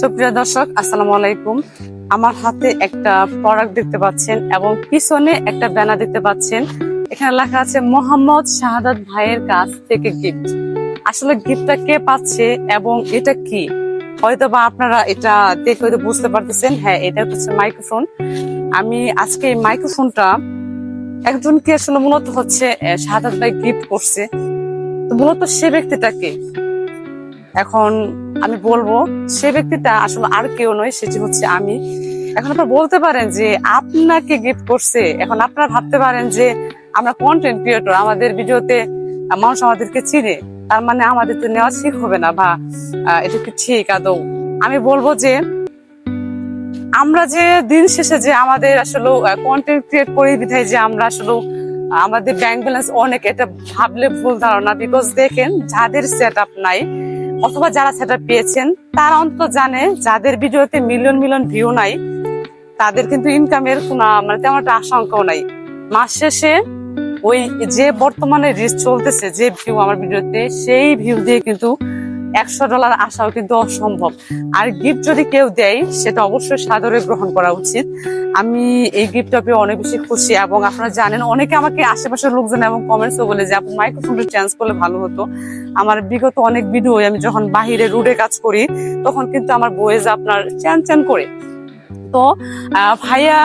সুপ্রিয় দর্শক, আসসালামু আলাইকুম। আমার হাতে একটা প্রোডাক্ট দেখতে পাচ্ছেন এবং পিছনে একটা ব্যানার দেখতে পাচ্ছেন। এখানে লেখা আছে, মোহাম্মদ শাহাদাত ভাইয়ের কাছ থেকে গিফট আসলে গিফটটা কে পাচ্ছে এবং এটা কি? হয়তো বা আপনারা এটা দেখে হয়তো বুঝতে পারতেছেন। হ্যাঁ এটা হচ্ছে মাইক্রোফোন আমি আজকে এই মাইক্রোফোনটা একজনকে আসলে মূলত হচ্ছে শাহাদাত ভাই গিফট করছে? তো মূলত সে ব্যক্তিটাকে এখন আমি বলব, সে ব্যক্তিটা আসলে আর কেউ নয়, সেটি হচ্ছে আমি। এখন আপনারা বলতে পারেন যে আপনাকে গিফট করছে। এখন আপনারা ভাবতে পারেন যে আমরা কন্টেন্ট ক্রিয়েটর আমাদের ভিডিওতে মানুষ আমাদেরকে চিনে। তার মানে আমাদের তো নেওয়া ঠিক হবে না বা এটা কি ঠিক আদৌ? আমি বলব যে আমরা যে দিন শেষে যে আমাদের আসলে কন্টেন্ট ক্রিয়েট করি, বিধায় যে আমরা আসলে, আমাদের ব্যাংক ব্যালেন্স অনেক, এটা ভাবলে ভুল ধারণা। বিকজ দেখেন, যাদের সেট আপ নাই অথবা যারা সেটা পেয়েছেন, তারা অন্তত জানে যাদের ভিডিওতে মিলিয়ন মিলিয়ন ভিউ নাই, তাদের কিন্তু ইনকামের কোনো মানে তেমন একটা আশঙ্কাও নাই। মাস শেষে ওই যে বর্তমানে রিচ চলতেছে, যে ভিউ আমার ভিডিওতে, সেই ভিউ দিয়ে কিন্তু একশো ডলার আসাও কিন্তু অসম্ভব। আর গিফট যদি কেউ দেয়, সেটা অবশ্যই সাদরে গ্রহণ করা উচিত। আমি এই গিফটটা পেয়ে অনেক বেশি খুশি এবং আপনারা জানেন, অনেকে আমাকে আশেপাশের লোকজন এবং কমেন্টসও বলে যে আপনি মাইক্রোফোনটা চেঞ্জ করলে ভালো হতো। আমার বিগত অনেক ভিডিও আমি যখন বাহিরে রুডে কাজ করি, তখন কিন্তু আমার বয়েজ আপনার চ্যান চ্যান করে। তো ভাইয়া,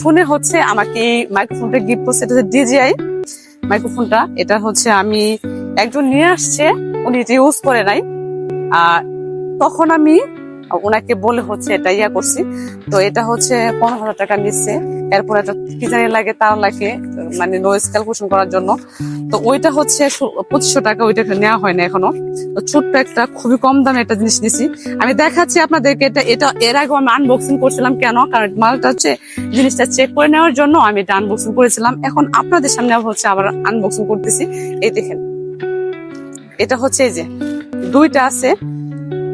শুনে হচ্ছে আমাকে এই মাইক্রোফোনটা গিফট করছে, এটা হচ্ছে ডিজিআই মাইক্রোফোনটা এটা হচ্ছে আমি, একজন নিয়ে আসছে, উনি এটা ইউজ করে নাই। তখন আমি ওনাকে বলে হচ্ছে এটা ইয়া করছি। তো এটা হচ্ছে পনেরো হাজার টাকা নিচ্ছে। এরপর একটা কি জানি লাগে তার লাগে মানে নয়েজ ক্যালকুলেশন করার জন্য। তো ওইটা হচ্ছে পঁচিশশো টাকা ওইটা নেওয়া হয় না এখনও। তো ছোট্ট একটা খুবই কম দামে একটা জিনিস নিছি। আমি দেখাচ্ছি আপনাদেরকে এটা এটা এর আগে আমি আনবক্সিং করছিলাম। কেন? কারণ মালটা হচ্ছে জিনিসটা চেক করে নেওয়ার জন্য আমি এটা আনবক্সিং করেছিলাম। এখন আপনাদের সামনে হচ্ছে আবার আনবক্সিং করতেছি। এই দেখেন। এটা হচ্ছে এই যে দুইটা আছে।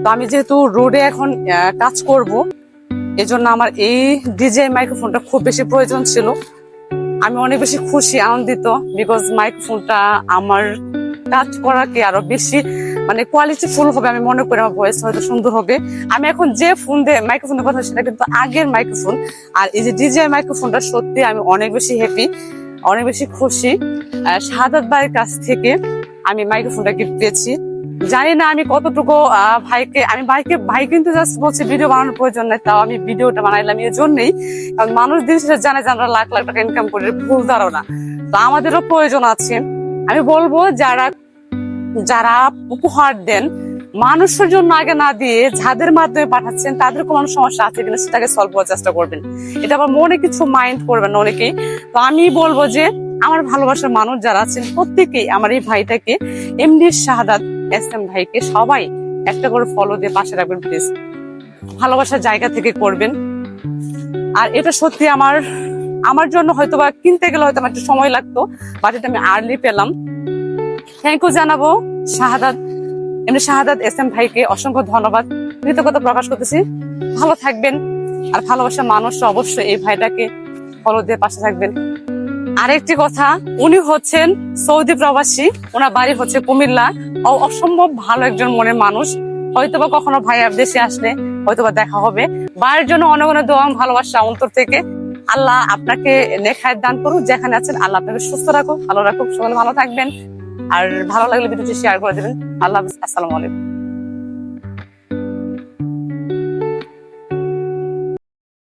তো আমি যেহেতু রোডে এখন কাজ করব এজন্য আমার এই ডিজে মাইক্রোফোনটা খুব বেশি প্রয়োজন ছিল। আমি অনেক বেশি খুশি আনন্দিত বিকজ মাইক্রোফোনটা আমার কাজ করাকে আরও বেশি মানে কোয়ালিটি ফুল হবে আমি মনে করি আমার ভয়েস হয়তো সুন্দর হবে। আমি এখন যে ফোন দিয়ে মাইক্রোফোনের কথা সেটা কিন্তু আগের মাইক্রোফোন। আর এই যে ডিজে মাইক্রোফোনটা সত্যি আমি অনেক বেশি হ্যাপি অনেক বেশি খুশি। আহ, শাহাদাত ভাইয়ের কাছ থেকে আমি মাইক্রোফোনটা গিফট পেয়েছি। জানি না আমি কতটুকু ভাইকে, আমি ভাইকে, ভাই কিন্তু জাস্ট বলছি ভিডিও বানানোর প্রয়োজন নাই, তাও আমি ভিডিওটা বানাইলাম এর জন্যই। কারণ মানুষ দিন শেষে জানে যে আমরা লাখ লাখ টাকা ইনকাম করি, ভুল ধারণা। তো আমাদেরও প্রয়োজন আছে। আমি বলব যারা যারা উপহার দেন, মানুষের জন্য আগে না দিয়ে যাদের মাধ্যমে পাঠাচ্ছেন তাদের কোনো সমস্যা আছে কিনা সেটাকে সলভ করার চেষ্টা করবেন। এটা আবার মনে কিছু মাইন্ড করবেন না অনেকেই। তো আমি বলব যে, আমার ভালোবাসার মানুষ যারা আছেন, প্রত্যেকেই আমার এই ভাইটাকে এমডি শাহাদাত এস এম ভাইকে সবাই একটা করে ফলো দিয়ে পাশে রাখবেন প্লিজ ভালোবাসার জায়গা থেকে করবেন। আর এটা সত্যি আমার আমার জন্য হয়তো বা কিনতে গেলে হয়তো আমার একটু সময় লাগতো বাট এটা আমি আর্লি পেলাম। থ্যাংক ইউ জানাব, শাহাদাত, এমনি শাহাদাত এস এম ভাইকে অসংখ্য ধন্যবাদ। কৃতজ্ঞতা প্রকাশ করতেছি। ভালো থাকবেন। আর ভালোবাসার মানুষ অবশ্যই এই ভাইটাকে ফলো দিয়ে পাশে থাকবেন। আরেকটি কথা, উনি হচ্ছেন সৌদি প্রবাসী, ওনার বাড়ি হচ্ছে কুমিল্লা। ও অসম্ভব ভালো একজন মনের মানুষ। হয়তোবা কখনো ভাইয়ার দেশে আসলে হয়তোবা দেখা হবে। ভাইয়ের জন্য অনেক অনেক দোয়া ভালোবাসা অন্তর থেকে। আল্লাহ আপনাকে নেখায় দান করুক, যেখানে আছেন আল্লাহ আপনাকে সুস্থ রাখুক, ভালো রাখুক। সকলে ভালো থাকবেন। আর ভালো লাগলে ভিডিওটি শেয়ার করে দেবেন। আল্লাহ হাফিজ, আসসালামু আলাইকুম।